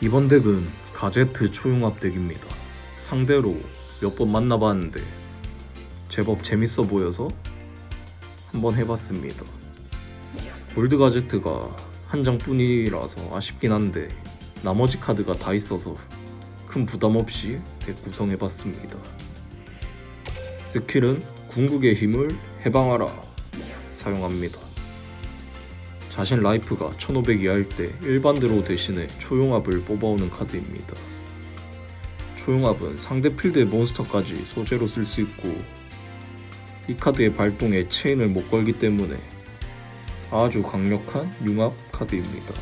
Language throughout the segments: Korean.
이번 덱은 가제트 초용합 덱입니다. 상대로 몇 번 만나봤는데 제법 재밌어 보여서 한번 해봤습니다. 골드 가제트가 한 장뿐이라서 아쉽긴 한데 나머지 카드가 다 있어서 큰 부담 없이 덱 구성해봤습니다. 스킬은 궁극의 힘을 해방하라 사용합니다. 자신 라이프가 1500 이하일 때 일반 드로우 대신에 초용합을 뽑아오는 카드입니다. 초용합은 상대 필드의 몬스터까지 소재로 쓸 수 있고 이 카드의 발동에 체인을 못 걸기 때문에 아주 강력한 융합 카드입니다.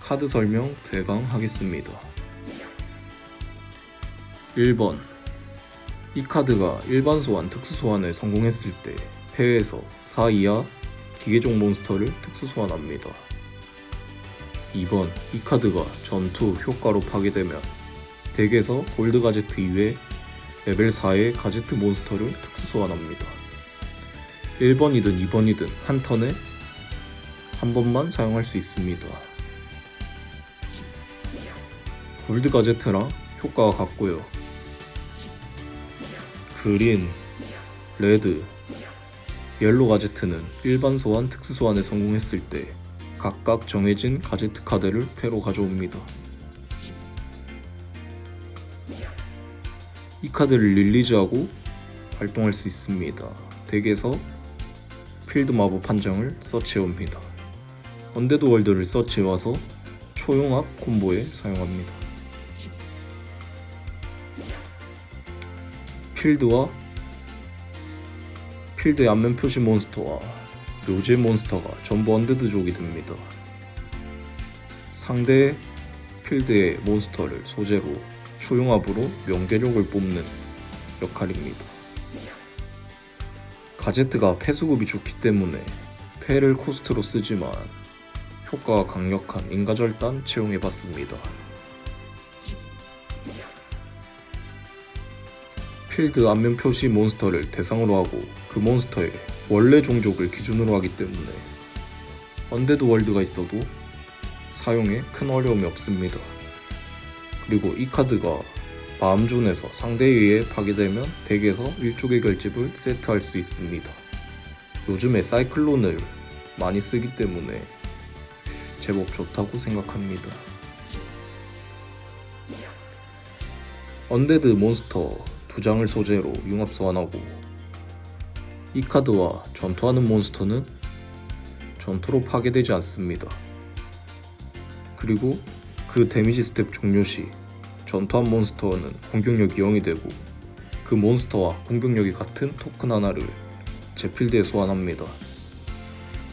카드 설명 대강 하겠습니다. 1번 이 카드가 일반 소환, 특수 소환에 성공했을 때 패에서 4 이하 기계종 몬스터를 특수 소환합니다. 2번 이 카드가 전투 효과로 파괴되면 덱에서 골드 가제트 이외 레벨 4의 가제트 몬스터를 특수 소환합니다. 1번이든 2번이든 한 턴에 한 번만 사용할 수 있습니다. 골드 가제트랑 효과가 같고요. 그린, 레드, 옐로 가제트는 일반 소환, 특수 소환에 성공했을 때 각각 정해진 가제트 카드를 패로 가져옵니다. 이 카드를 릴리즈하고 발동할 수 있습니다. 덱에서 필드 마법 한 장을 서치해옵니다. 언데드 월드를 서치해와서 초용합 콤보에 사용합니다. 필드와 필드의 앞면 표시 몬스터와 묘제 몬스터가 전부 언데드족이 됩니다. 상대 필드의 몬스터를 소재로 초용합으로 명계력을 뽑는 역할입니다. 가제트가 패수급이 좋기 때문에 패를 코스트로 쓰지만 효과가 강력한 인가절단 채용해봤습니다. 필드 앞면 표시 몬스터를 대상으로 하고 그 몬스터의 원래 종족을 기준으로 하기 때문에 언데드 월드가 있어도 사용에 큰 어려움이 없습니다. 그리고 이 카드가 마음존에서 상대에 의해 파괴되면 덱에서 일족의 결집을 세트할 수 있습니다. 요즘에 사이클론을 많이 쓰기 때문에 제법 좋다고 생각합니다. 언데드 몬스터 두 장을 소재로 융합 소환하고 이 카드와 전투하는 몬스터는 전투로 파괴되지 않습니다. 그리고 그 데미지 스텝 종료 시 전투한 몬스터는 공격력이 0이 되고 그 몬스터와 공격력이 같은 토큰 하나를 제 필드에 소환합니다.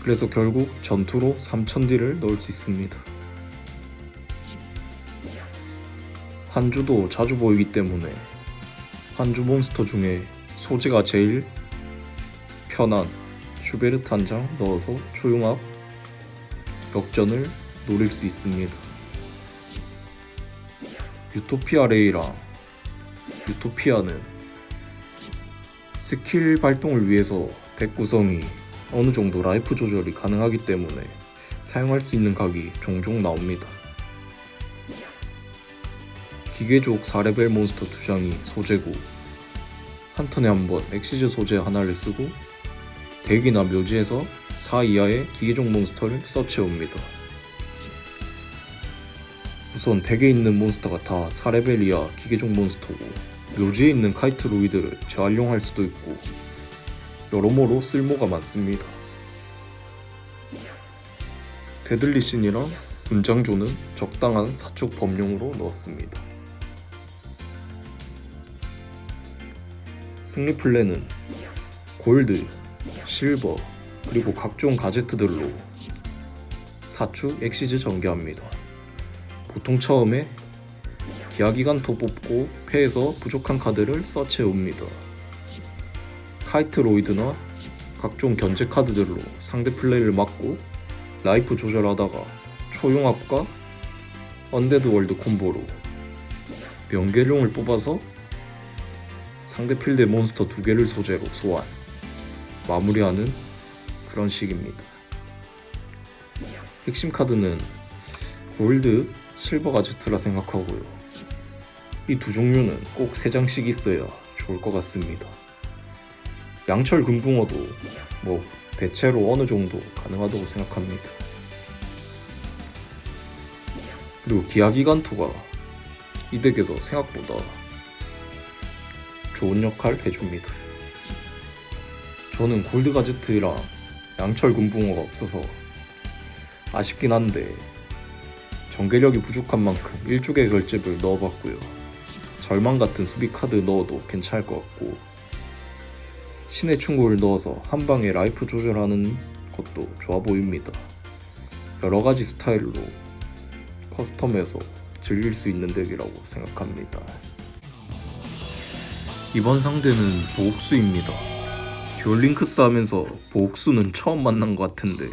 그래서 결국 전투로 3000딜을 넣을 수 있습니다. 한주도 자주 보이기 때문에 한주 몬스터 중에 소재가 제일 편한 슈베르트 한 장 넣어서 초용합 역전을 노릴 수 있습니다. 유토피아 레이랑 유토피아는 스킬 발동을 위해서 덱 구성이 어느 정도 라이프 조절이 가능하기 때문에 사용할 수 있는 각이 종종 나옵니다. 기계족 4레벨 몬스터 2장이 소재고 한 턴에 한 번 엑시즈 소재 하나를 쓰고 덱이나 묘지에서 4 이하의 기계종 몬스터를 서치해옵니다. 우선 덱에 있는 몬스터가 다 4레벨 이하 기계종 몬스터고 묘지에 있는 카이트 로이드를 재활용할 수도 있고 여러모로 쓸모가 많습니다. 데들리 신이랑 분장조는 적당한 사축 범용으로 넣었습니다. 승리 플랜은 골드, 실버, 그리고 각종 가제트들로 사축 엑시즈 전개합니다. 보통 처음에 기하기관토 뽑고 패에서 부족한 카드를 서치해옵니다. 카이트 로이드나 각종 견제 카드들로 상대 플레이를 막고 라이프 조절하다가 초용합과 언데드 월드 콤보로 명계룡을 뽑아서 상대 필드의 몬스터 두 개를 소재로 소환 마무리하는 그런 식입니다. 핵심 카드는 골드, 실버 가제트라 생각하고요. 이 두 종류는 꼭 세 장씩 있어야 좋을 것 같습니다. 양철 금붕어도 뭐 대체로 어느 정도 가능하다고 생각합니다. 그리고 기아기간토가 이 덱에서 생각보다 좋은 역할 해줍니다. 저는 골드 가제트랑 양철 금붕어가 없어서 아쉽긴 한데 전개력이 부족한 만큼 일쪽의 결집을 넣어봤고요. 절망 같은 수비 카드 넣어도 괜찮을 것 같고 신의 충고를 넣어서 한 방에 라이프 조절하는 것도 좋아 보입니다. 여러 가지 스타일로 커스텀해서 즐길 수 있는 덱이라고 생각합니다. 이번 상대는 보옥수입니다. 듀얼링크스 하면서 보옥수는 처음 만난 것 같은데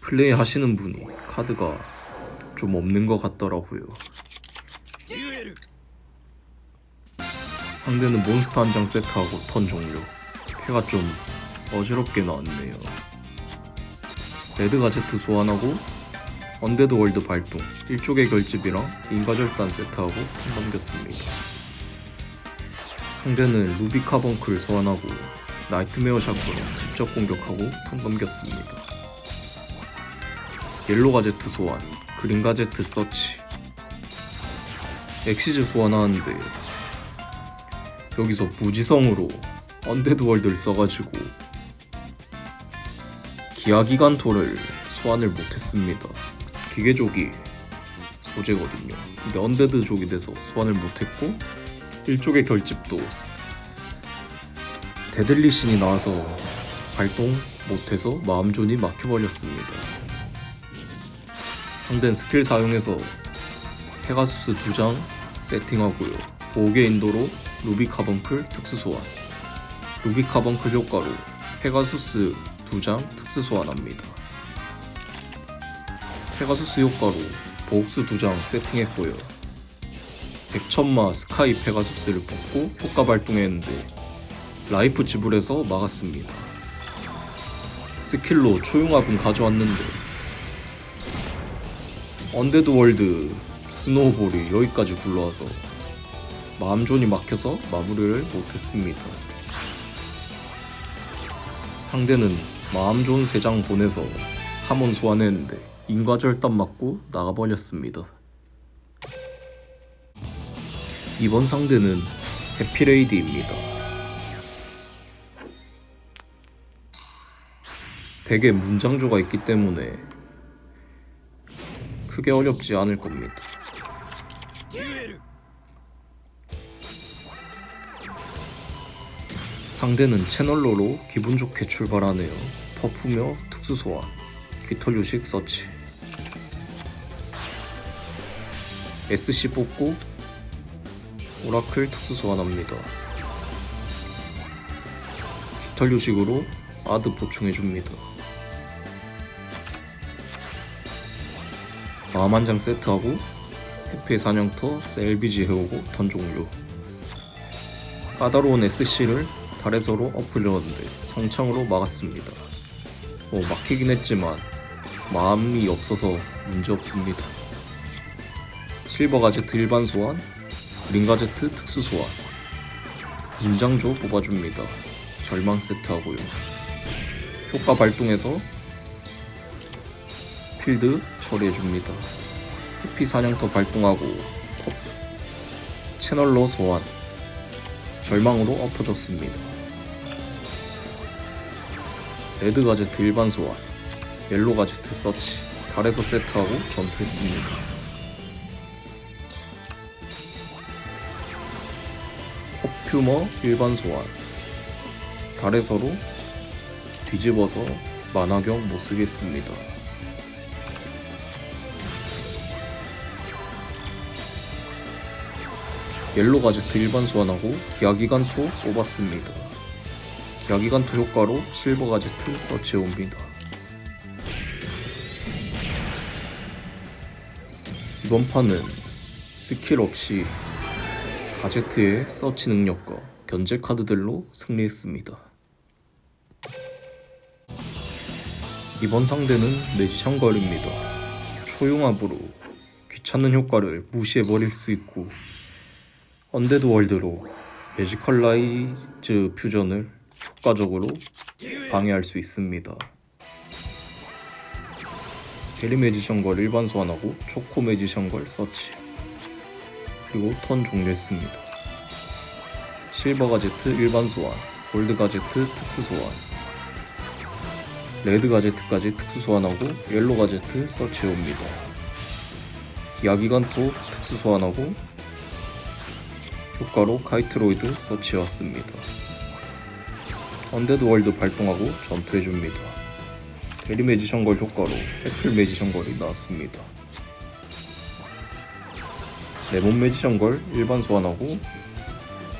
플레이 하시는 분이 카드가 좀 없는 것 같더라고요. 상대는 몬스터 한 장 세트하고 턴 종료. 패가 좀 어지럽게 나왔네요. 레드 가제트 소환하고 언데드 월드 발동, 일쪽의 결집이랑 인가절단 세트하고 턴 넘겼습니다. 상대는 루비 카본크를 소환하고 나이트메어 샷으로 직접 공격하고 턴 넘겼습니다. 옐로 가제트 소환, 그린 가제트 서치. 엑시즈 소환하는데 여기서 무지성으로 언데드 월드를 써가지고 기아기간토를 소환을 못했습니다. 기계족이 소재거든요. 근데 언데드족이 돼서 소환을 못했고 일족의 결집도 데들리 신이 나와서 발동 못해서 마음존이 막혀버렸습니다. 상대는 스킬 사용해서 페가수스 두장 세팅하고요. 5개 인도로 루비 카본클 특수 소환. 루비 카본클 효과로 페가수스 두장 특수 소환합니다. 페가수스 효과로 보옥수 두장 세팅했고요. 백천마 스카이 페가수스를 뽑고 효과 발동했는데 라이프 지불해서 막았습니다. 스킬로 초용합은 가져왔는데 언데드 월드 스노우볼이 여기까지 굴러와서 마음존이 막혀서 마무리를 못했습니다. 상대는 마음존 3장 보내서 함원 소환했는데 인과절단 맞고 나가버렸습니다. 이번 상대는 해피레이드입니다. 대개 문장조가 있기 때문에 크게 어렵지 않을 겁니다. 상대는 채널로로 기분 좋게 출발하네요. 퍼프며 특수 소환, 깃털 유식 서치. SC 뽑고 오라클 특수 소환합니다. 깃털 유식으로 아드 보충해줍니다. 마음 한장 세트하고 해피의 사냥터 셀비지 해오고 턴 종료. 까다로운 SC를 달에서로 엎으려는데 성창으로 막았습니다. 뭐 막히긴 했지만 마음이 없어서 문제 없습니다. 실버 가제트 일반 소환, 그린 가제트 특수 소환, 문장조 뽑아줍니다. 절망 세트 하고요. 효과 발동해서 필드 처리해줍니다. 해피 사냥터 발동하고 pop, 채널로 소환, 절망으로 엎어졌습니다. 레드 가제트 일반 소환, 옐로 가제트 서치, 달에서 세트하고 전투했습니다. 퍼퓨머 일반 소환, 달에서로 뒤집어서 만화경 못 쓰겠습니다. 옐로 가제트 일반 소환하고 기아기간토 뽑았습니다. 기아기간토 효과로 실버 가제트 서치해 옵니다. 이번 판은 스킬 없이 가제트의 서치 능력과 견제 카드들로 승리했습니다. 이번 상대는 매지션 걸입니다. 초융합으로 귀찮은 효과를 무시해버릴 수 있고 언데드 월드로 매지컬 라이즈 퓨전을 효과적으로 방해할 수 있습니다. 베리 매지션 걸 일반 소환하고 초코 매지션 걸 서치 그리고 턴 종료했습니다. 실버 가제트 일반 소환, 골드 가제트 특수 소환, 레드 가제트까지 특수 소환하고 옐로 가제트 서치해옵니다. 기아기관토 특수 소환하고 효과로 카이트로이드 서치해왔습니다. 언데드 월드 발동하고 전투해줍니다. 베리 매지션 걸 효과로 애플 매지션 걸이 나왔습니다. 레몬 매지션 걸 일반 소환하고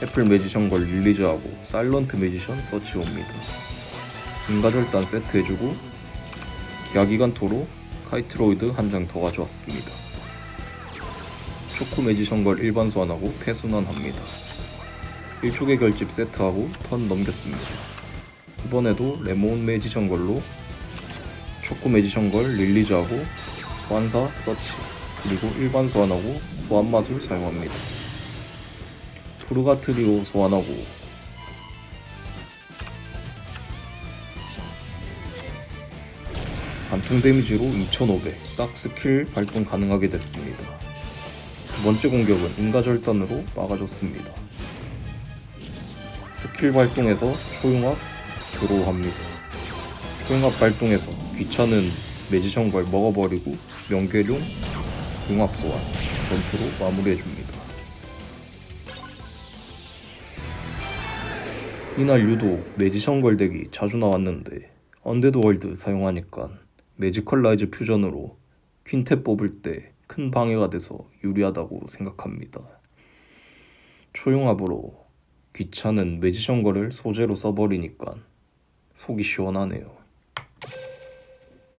애플 매지션 걸 릴리즈하고 사일런트 매지션 서치해옵니다. 인가절단 세트 해주고 기아기관토로 카이트로이드 한 장 더 가져왔습니다. 초코 매지션 걸 일반 소환하고 폐순환합니다. 1초계 결집 세트하고 턴 넘겼습니다. 이번에도 레몬 매지션 걸로 초코 매지션 걸 릴리즈하고 소환사 서치 그리고 일반 소환하고 마술 사용합니다. 푸르가트리오 소환하고 단풍 데미지로 2500, 딱 스킬 발동 가능하게 됐습니다. 두 번째 공격은 인가절단으로 막아줬습니다. 스킬 발동해서 초융합 드로우합니다. 초융합 발동해서 귀찮은 매지션 걸 먹어버리고 명계룡 융합 소환 전투로 마무리해줍니다. 이날 유독 매지션 걸 덱이 자주 나왔는데 언데드 월드 사용하니까 매지컬 라이즈 퓨전으로 퀸탭 뽑을 때 큰 방해가 돼서 유리하다고 생각합니다. 초용합으로 귀찮은 매지션 거를 소재로 써버리니까 속이 시원하네요.